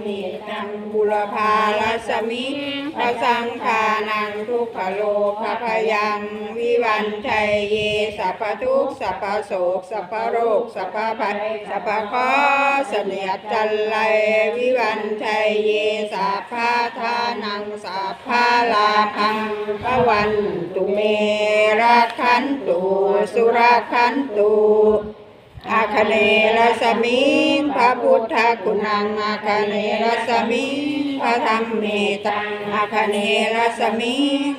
เมตังบุรพาลัสมิพระสังฆานังทุกขโลภพยังวิวันชัยเยสัพพทุกสัพพโศกสัพพโรคสัพพภัยสัพพข้อเสนียจันไลวิวันชัยเยสัพพทานังสัพพลาพังพระวันตุเมรคันตุสุรคันตุ อาคเนรสมิงพระพุทธคุณังอาคเนรสมิง พระธรรมเมตังอาคเนรสมิ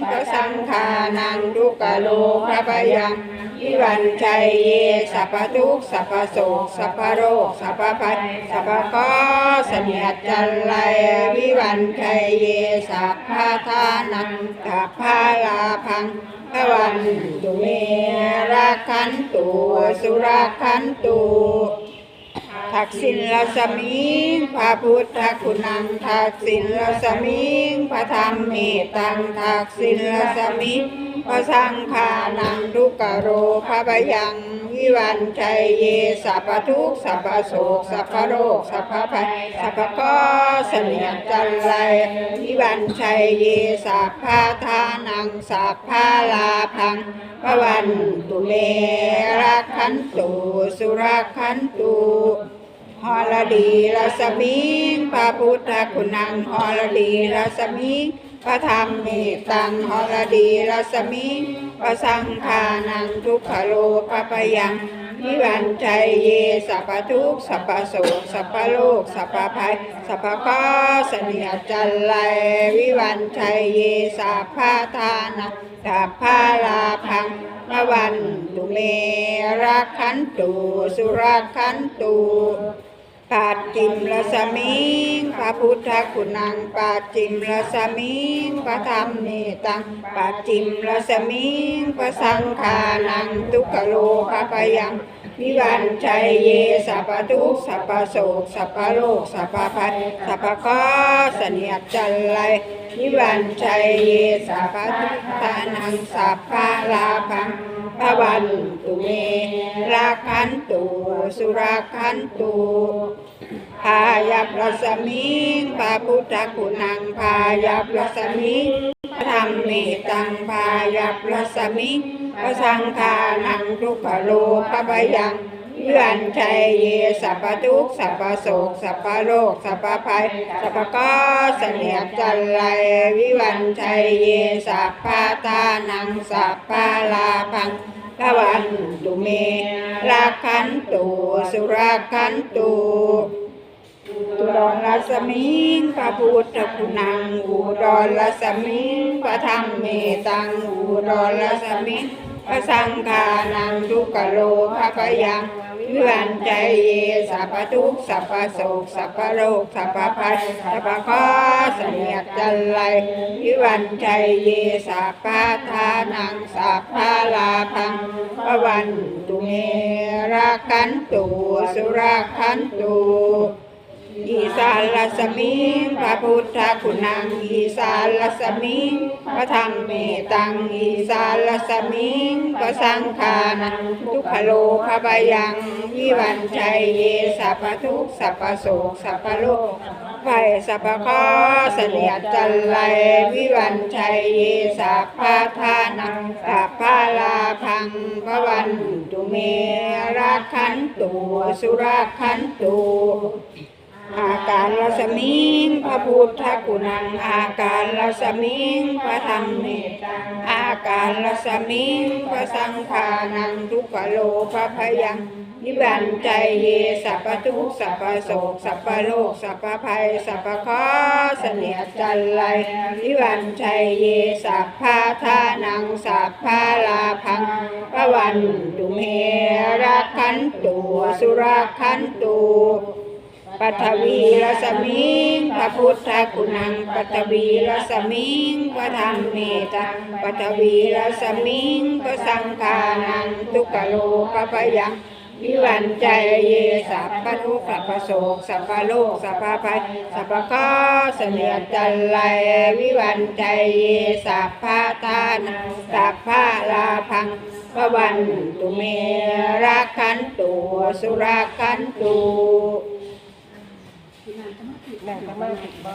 พระสังฆานังทุกขโลพระพยังวิวันชัยเยสัพทุกสัพโศกสัพโรคสัพพภัยสัพพข้อเนียจันไลวิวันชัยเยสัพพทานังสัพพาลาพังพระวันตุเมราคันตุสุราคันตุ ทักษิณลสมิงพระพุทธคุณังทักษิณลสมิงพระธรรมเมตังทักษิณลสมิงพระสังฆานังทุกขโรพระบยังวิวันชัยเยสัพทุกสัพโศกสัพโรคสัพภัยสัพพข้อเสนียดจันไรวิวันชัยเยสัพพาทานังสัพพาลาพังพระวันตุเมรักขันตุสุรักขันตุ ฮอลดีรสมิงพระพุทธคุณังฮอลดีรสมิงพระธรรมเมตังฮอลดีรสมิงพระสังฆานังทุกขโลปปยังวิวันชัยเยสัพพทุกสัพพโสสัพพโลกสัพพภัยสัพพข้อเสนียจันไลวิวันชัยเยสัพพาทานะสัพพาลาพังพระวันตุเมรักขันตุสุรักขันตุ ปาจิมรสมิงพระพุทธคุณังปาจิมรสมิงพระธรรมเนตังปาจิมรสมิงพระสังฆานังทุกขโลภพยังวิวันชัยเยสัพทุกสัพโศกสัพโรคสัพพภัยสัพพข้อเสนียจันไลวิวันชัยเยสัพทุกทานังสัพพาลาพังพระวันตุเมราคันตุสุราคันตุ พายัพรสมิงพระพุทธคุณังพายัพรสมิงพระธรรมเมตังพายัพรสมิงพระสังฆานังทุกขโลภพยังวิวันชัยเยสัพพทุกสัพพโศกสัพพโรคสัพพภัยสัพพก้อเสนียดจันไลวิวันชัยเยสัพพาทานังสัพพลาพัง พระวันตุเมราคันตุสุราคันตุตุดรลัสมิงพระพุทธคุณังอุดรลัสมิงพระธรรมเมตังอุดรลัสมิง พระสังฆานังทุกขโลภพยังวิวันใจเยสัพทุกสัพโศกสัพโรคสัพพภัยสัพพข้อเสนียดจันไลวิวันใจเยสัพทานังสัพพลาพังพระวันตุเมราคันตุสุราคันตุ สานลสมิงพระพุทธคุณังอีสานลสมิงพระธรรมเมตังอีสานลสมิงพระสังฆานังทุกขโลภพยังวิวันชัยเยสัพทุกสัพโศกสัพโลกไฟสัพพข้อเสนียดจันไลวิวันชัยเยสัพพาทานังสัพพาลาพังพระวันตุเมราคันตุสุราคันตุ อาการลสมิงพระพุทธคุณัง อาการลสมิงพระธรรมเมตังอาการลสมิงพระสังฆานังทุกขโลภพยังนิบันใจเยสัพพทุกสัพพโศกสัพพโลกสัพพภัยสัพพข้อเสนียจันไลนิวันชัยเยสัพพาทานังสัพพาลาพังพระวันตุเมรักขันตุสุรคันตุ ปัทวีรสมิงพระพุทธคุณังปัทวีรสมิงพระธรรมเมตังปัทวีรสมิงพระสังฆานังทุกโลภพยังวิวันใจเยสัพพทุกขปโศกสัพพโลกสัพพภัยสัพพข้อเสนียจันไลวิวันใจเยสัพพาทานังสัพพาลาพังพระวันตุเมรักขันตุสุราคันตุ นั่งสมาธิบ่